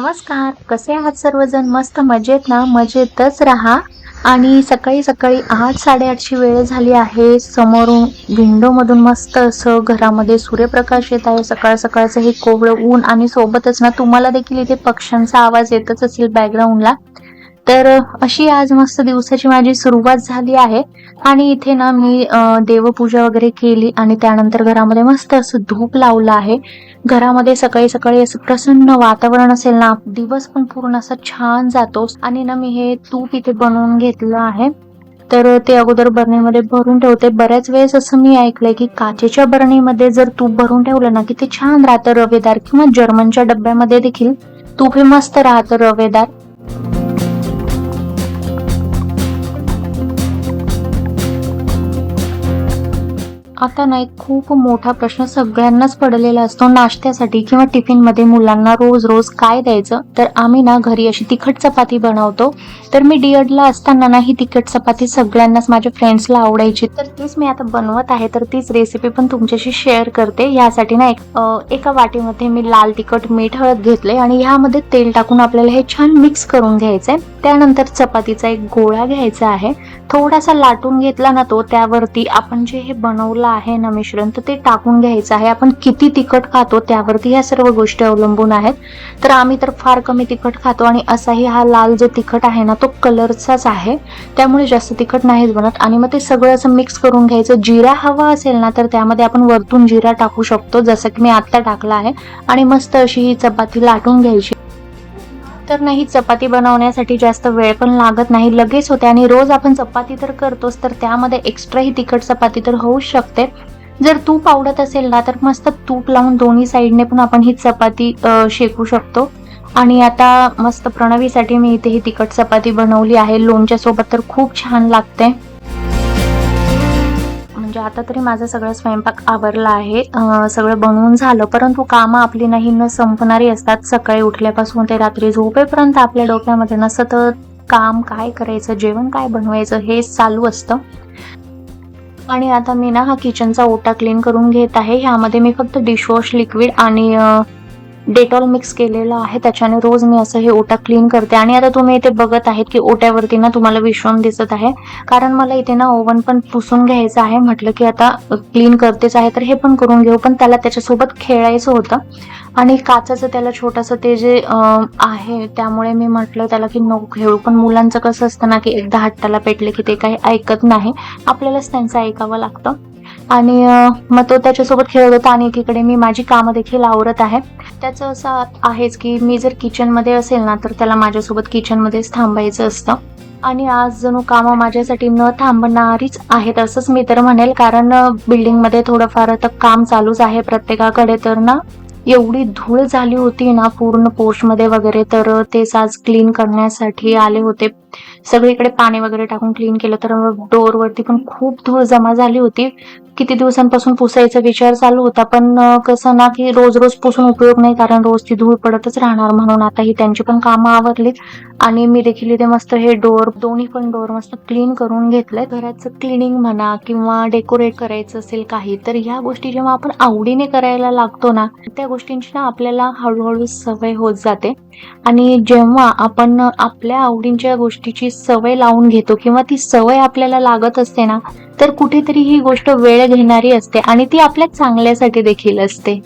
नमस्कार. कसे आहात सर्वजण? मस्त मजेत ना? मजेतच राहा. आणि सकाळी सकाळी आठ साडेआठची वेळ झाली आहे. समोरून विंडोमधून मस्त असं घरामध्ये सूर्यप्रकाश येत आहे. सकाळ सकाळचं हे कोवळं ऊन आणि सोबतच ना तुम्हाला देखील इथे पक्ष्यांचा आवाज येतच असेल बॅकग्राऊंडला तर अशी आज मस्त दिवसाची माझी सुरुवात झाली आहे. आणि इथे ना मी देवपूजा वगैरे केली आणि त्यानंतर घरामध्ये मस्त असं धूप लावलं आहे. घरामध्ये सकाळी सकाळी असं प्रसन्न वातावरण असेल ना दिवस पण पूर्ण असा छान जातो आणि ना मी हे तूप इथे बनवून घेतलं आहे. तर ते अगोदर बरणीमध्ये भरून ठेवते. बऱ्याच वेळेस असं मी ऐकलंय की काचेच्या बरणीमध्ये जर तूप भरून ठेवलं ना की ते छान राहतं रवेदार. किंवा जर्मनच्या डब्यामध्ये देखील तूप हे मस्त राहतं रवेदार. आता ना एक खूप मोठा प्रश्न सगळ्यांनाच पडलेला असतो नाश्त्यासाठी किंवा टिफिनमध्ये मुलांना रोज रोज काय द्यायचं? तर आम्ही ना घरी अशी तिखट चपाती बनवतो. तर मी डीएडला असताना ना ही तिखट चपाती सगळ्यांनाच माझ्या फ्रेंड्सला आवडायची. तर तीच मी आता बनवत आहे तर तीच रेसिपी पण तुमच्याशी शेअर करते. यासाठी ना एक एका वाटीमध्ये मी लाल तिखट मीठ हळद घेतले आणि ह्यामध्ये तेल टाकून आपल्याला हे छान मिक्स करून घ्यायचंय. त्यानंतर चपातीचा एक गोळा घ्यायचा आहे. थोडासा लाटून घेतला ना तो त्यावरती आपण जे हे बनवलं आहे ना मिश्रण? तर ते टाकून घ्यायचं आहे. आपण किती तिखट खातो त्यावरती ह्या सर्व गोष्टी अवलंबून आहेत. तर आम्ही तर फार कमी तिखट खातो आणि असाही हा लाल जो तिखट आहे ना तो कलरचाच आहे. त्यामुळे जास्त तिखट नाहीच बनत. आणि मग ते सगळं असं मिक्स करून घ्यायचं. जिरा हवा असेल ना तर त्यामध्ये आपण वरतून जिरा टाकू शकतो. जसं की मी आत्ता टाकला आहे. आणि मस्त अशी ही चपाती लाटून घ्यायची. तर नाही चपाती बनवण्यासाठी जास्त वेळ पण लागत नाही. लगेच होते आणि रोज आपण चपाती तर करतोच तर त्यामध्ये एक्स्ट्रा ही तिखट चपाती तर होऊच शकते. जर तूप आवडत असेल ना तर मस्त तूप लावून दोन्ही साईडने पण आपण ही चपाती शेकू शकतो. आणि आता मस्त प्रणवीसाठी मी इथे ही तिखट चपाती बनवली आहे. लोणच्या सोबत तर खूप छान लागते. म्हणजे आता तरी माझा सगळं स्वयंपाक आवरला आहे. सगळं बनवून झालं. परंतु कामं आपली नाही न संपणारी असतात. सकाळी उठल्यापासून ते रात्री झोपेपर्यंत आपल्या डोक्यामध्ये ना सतत काम काय करायचं जेवण काय बनवायचं हे चालू असतं. आणि आता मी ना हा किचनचा ओटा क्लीन करून घेत आहे. ह्यामध्ये मी फक्त डिशवॉश लिक्विड आणि डेटॉल मिक्स केलेलं आहे. त्याच्याने रोज मी असं हे ओटा क्लीन करते. आणि आता तुम्ही इथे बघत आहेत की ओट्यावरती ना तुम्हाला विश्रम दिसत आहे. कारण मला इथे ना ओव्हन पण पुसून घ्यायचं आहे. म्हटलं की आता क्लीन करतेच आहे तर हे पण करून घेऊ. पण त्याला त्याच्यासोबत खेळायचं होतं. आणि काचाचं त्याला छोटंसं ते जे आहे त्यामुळे मी म्हटलं त्याला की नको खेळू. पण मुलांचं कसं असतं ना की एकदा हट्टाला पेटले की ते काही ऐकत नाही. आपल्यालाच त्यांचं ऐकावं लागतं. आणि मग तो त्याच्यासोबत खेळत होता आणि एकीकडे मी माझी कामं देखील आवरत आहे. त्याचं असं आहेच की मी जर किचनमध्ये असेल ना तर त्याला माझ्यासोबत किचनमध्येच थांबायचं असतं. आणि आज जणू कामं माझ्यासाठी न थांबणारीच आहेत असंच मी तर म्हणेल कारण बिल्डिंगमध्ये थोडंफार आता काम चालूच आहे प्रत्येकाकडे तर ना. एवढी धूळ झाली होती ना पूर्ण पोर्चमध्ये वगैरे तर तेच आज क्लीन करण्यासाठी आले होते. सगळीकडे पाणी वगैरे टाकून क्लीन केलं तर डोअरवरती पण खूप धूळ जमा झाली होती. किती दिवसांपासून पुसायचा विचार चालू होता पण कसं ना की रोज रोज पुसून उपयोग नाही कारण रोज ती धूळ पडतच राहणार म्हणून आता ही त्यांची पण कामं आवरलीत. आणि मी देखील इथे मस्त हे डोअर दोन्ही पण डोअर मस्त क्लीन करून घेतलंय घराचं क्लिनिंग म्हणा किंवा डेकोरेट करायचं असेल काही तर ह्या गोष्टी जेव्हा आपण आवडीने करायला लागतो ना त्या गोष्टींची ना आपल्याला हळूहळू सवय होत जाते. आणि जेव्हा आपण आपल्या आवडींच्या गोष्टीची सवय लावून घेतो किंवा ती सवय आपल्याला लागत असते ना तर कुठेतरी ही गोष्ट वेळ घेणारी असते आणि ती आपल्या चांगल्यासाठी देखील असते.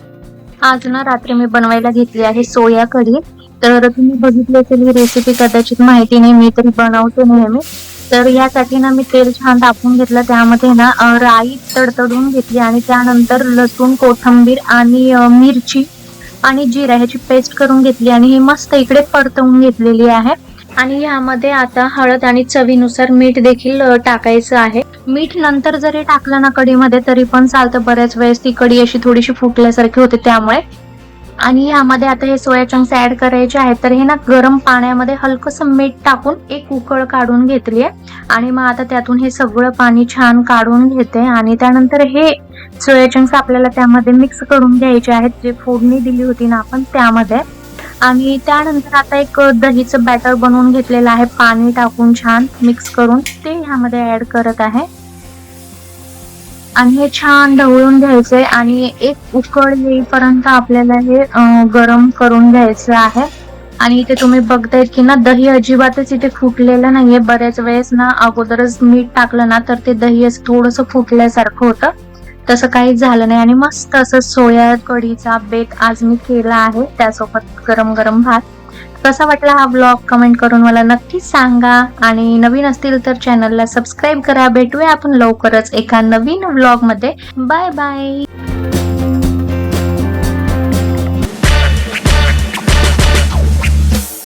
आज ना रात्री मी बनवायला घेतली आहे सोया कढी. तर तुम्ही बघितली असेल ही रेसिपी कदाचित माहिती नाही मी तरी बनवते नेहमी. तर यासाठी ना मी तेल छान तापून घेतलं. त्यामध्ये ना राई तडतडून घेतली आणि त्यानंतर लसूण कोथिंबीर आणि मिरची आणि जिरा ह्याची पेस्ट करून घेतली आणि ही मस्त इकडे परतवून घेतलेली आहे. आणि ह्यामध्ये आता हळद आणि चवीनुसार मीठ देखील टाकायचं आहे. मीठ नंतर जरी टाकलं ना कडीमध्ये तरी पण चालतं. बऱ्याच वेळेस ती कडी अशी थोडीशी फुटल्यासारखी होते त्यामुळे. आणि यामध्ये आता हे सोया चंक्स ऍड करायचे आहेत तर हे ना गरम पाण्यामध्ये हलकंसं मीठ टाकून एक उकळ काढून घेतली आहे. आणि मग आता त्यातून हे सगळं पाणी छान काढून घेते. आणि त्यानंतर हे सोया चंक्स आपल्याला त्यामध्ये मिक्स करून घ्यायचे आहेत. जे फोडणी दिली होती ना आपण त्यामध्ये. आणि त्यानंतर आता एक दहीचं बॅटर बनवून घेतलेलं आहे. पाणी टाकून छान मिक्स करून ते ह्यामध्ये ऍड करत आहे. आणि हे छान ढवळून घ्यायचंय आणि एक उकळ येईपर्यंत आपल्याला हे गरम करून घ्यायचं आहे. आणि इथे तुम्ही बघतायत की ना दही अजिबातच इथे फुटलेलं नाहीये. बऱ्याच वेळेस ना अगोदरच मीठ टाकलं ना तर ते दही असं थोडंसं फुटल्यासारखं होतं. तसं काही झालं नाही. आणि मस्त असं सोया कढीचा बेत आज मी केला आहे. त्यासोबत गरम गरम भात. कसा वाटला हा ब्लॉग कमेंट करून मला नक्कीच सांगा. आणि नवीन असतील तर चॅनलला सबस्क्राईब करा. भेटूया आपण लवकरच एका नवीन ब्लॉगमध्ये. Bye bye